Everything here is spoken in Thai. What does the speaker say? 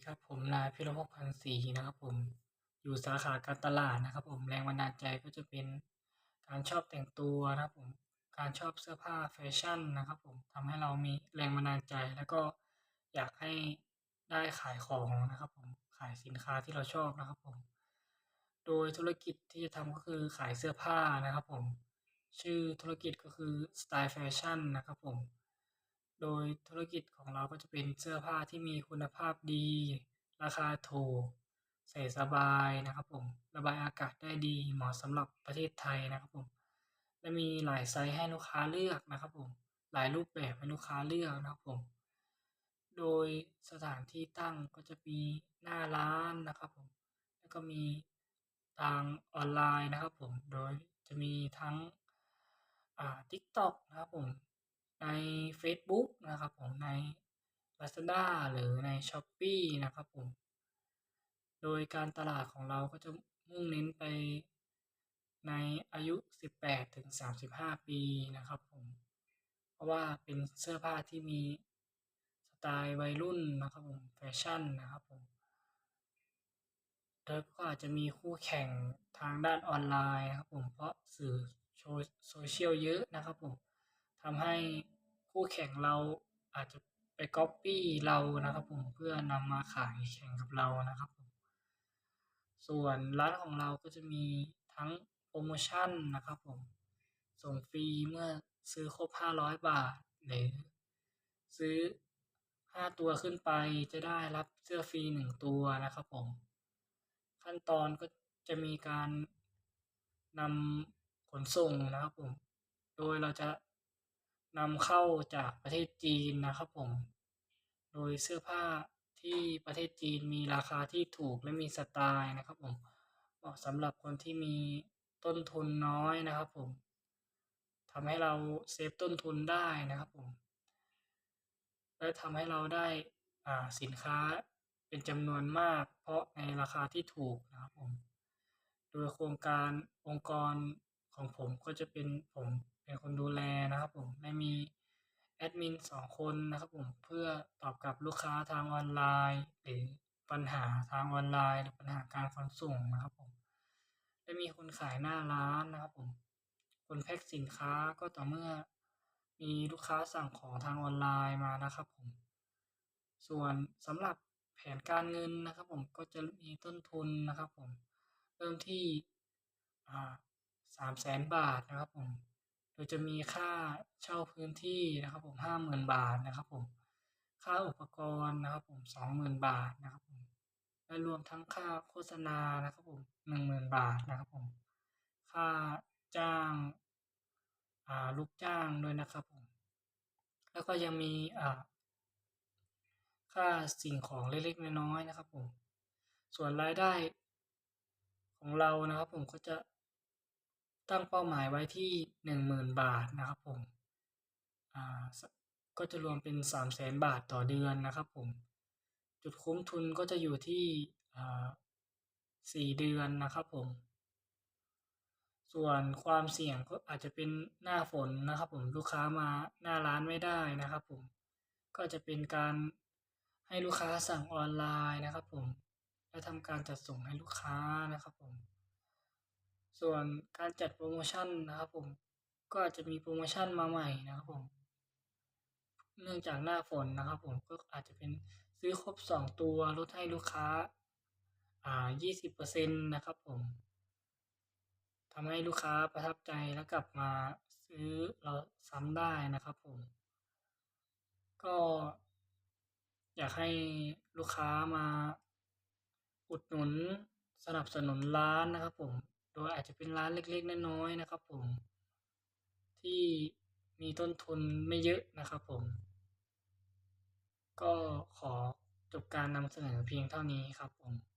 ดีครับผมนายพิรพงพันธ์ศรีนะครับผมอยู่สาขาการตลาดนะครับ ผมแรงบันดาลใจก็จะเป็นการชอบแต่งตัวนะครับผมการชอบเสื้อผ้าแฟชั่นนะครับ ผมทำให้เรามีแรงบันดาลใจ แล้วก็อยากให้ได้ขายของนะครับ ผมขายสินค้าที่เราชอบนะครับ ผม โดยธุรกิจที่จะทำก็คือขายเสื้อผ้านะครับ ผม ชื่อธุรกิจก็คือสไตล์แฟชั่นนะครับ ผม โดยธุรกิจของเราก็จะเป็นเสื้อผ้าที่มีคุณภาพดี ราคาถูก ใส่สบายนะครับผม ระบายอากาศได้ดีเหมาะสำหรับประเทศไทยนะครับผม และมีหลายไซส์ให้ลูกค้าเลือกนะครับผม หลายรูปแบบให้ลูกค้าเลือกนะครับผม โดยสถานที่ตั้งก็จะมีหน้าร้านนะครับผม แล้วก็มีทางออนไลน์นะครับผม โดยจะมีทั้งอ่า TikTok นะครับผม ในเฟซบุ๊กนะครับผมใน Lazada หรือใน Shopee นะครับผม โดยการตลาดของเราก็จะมุ่งเน้นไปในอายุ 18 ถึง 35 ปีนะครับผม เพราะว่าเป็นเสื้อผ้าที่มีสไตล์วัยรุ่นนะครับผมแฟชั่นนะครับผมโดยก็อาจจะมีคู่แข่งทางด้านออนไลน์นะครับผม เพราะสื่อโซเชียลเยอะนะครับผมทำให้ คู่แข่งเราอาจจะไปก๊อปปี้เรานะครับผมเพื่อนำมาขายแข่งกับเรานะครับผมส่วนร้านของเราก็จะมีทั้งโปรโมชั่นนะครับผม ส่งฟรีเมื่อซื้อครบ 500 บาท หรือ ซื้อ 5 ตัวขึ้นไปจะได้รับเสื้อฟรี 1 ตัวนะครับผม ขั้นตอนก็จะมีการนำขนส่งนะครับผม โดยเราจะ นำเข้าจากประเทศจีนนะครับผม โดยเสื้อผ้าที่ประเทศจีนมีราคาที่ถูกและมีสไตล์นะครับผม เหมาะสำหรับคนที่มีต้นทุนน้อยนะครับผมทำให้เราเซฟต้นทุนได้นะครับผม และทำให้เราได้อ่าสินค้าเป็นจำนวนมาก เพราะในราคาที่ถูกนะครับผม โดยโครงการองค์กรของผมก็จะเป็นผม เป็นคนดูแลนะครับผมและมีแอดมินสองคนนะครับผมเพื่อตอบกับลูกค้าทางออนไลน์ หรือปัญหาทางออนไลน์หรือปัญหาการขนส่งนะครับผมและมีคนขายหน้าร้านนะครับผมคนแพ็คสินค้าก็ต่อเมื่อมีลูกค้าสั่งของทางออนไลน์มานะครับผม ส่วนสำหรับแผนการเงินนะครับผมก็จะมีต้นทุนนะครับผม เริ่มที่สามแสนบาทนะครับผม โดยจะมีค่าเช่าพื้นที่นะครับผมห้าหมื่นบาทนะครับผมค่าอุปกรณ์นะครับผมสองหมื่นบาทนะครับผมและรวมทั้งค่าโฆษณานะครับผมหนึ่งหมื่นบาทนะครับผมค่าจ้างอ่าลูกจ้างด้วยนะครับผมแล้วก็ยังมีอ่าค่าสิ่งของเล็กๆน้อยๆนะครับผมส่วนรายได้ของเรานะครับผมก็จะ ตั้งเป้าหมายไว้ที่หนึ่งหมื่นบาทนะครับผมอ่าก็จะรวมเป็นสามแสนบาทต่อเดือนนะครับผม จุดคุ้มทุนก็จะอยู่ที่สี่เดือนนะครับผม ส่วนความเสี่ยงก็อาจจะเป็นหน้าฝนนะครับผมลูกค้ามาหน้าร้านไม่ได้นะครับผม ก็จะเป็นการให้ลูกค้าสั่งออนไลน์นะครับผม และทำการจัดส่งให้ลูกค้านะครับผม ส่วนการจัดโปรโมชั่นนะครับผมก็อาจจะมีโปรโมชั่นมาใหม่นะครับผมเนื่องจากหน้าฝนนะครับผมก็อาจจะเป็นซื้อครบสองตัวลดให้ลูกค้าอ่ายี่สิบเปอร์เซ็นต์นะครับผมทำให้ลูกค้าประทับใจแล้วกลับมาซื้อเราซ้ำได้นะครับผม ก็อยากให้ลูกค้ามาอุดหนุนสนับสนุนร้านนะครับผม โดยอาจจะเป็นร้านเล็กๆน้อยๆนะครับผมที่มีต้นทุนไม่เยอะนะครับผม ก็ขอจบการนำเสนอเพียงเท่านี้ครับผม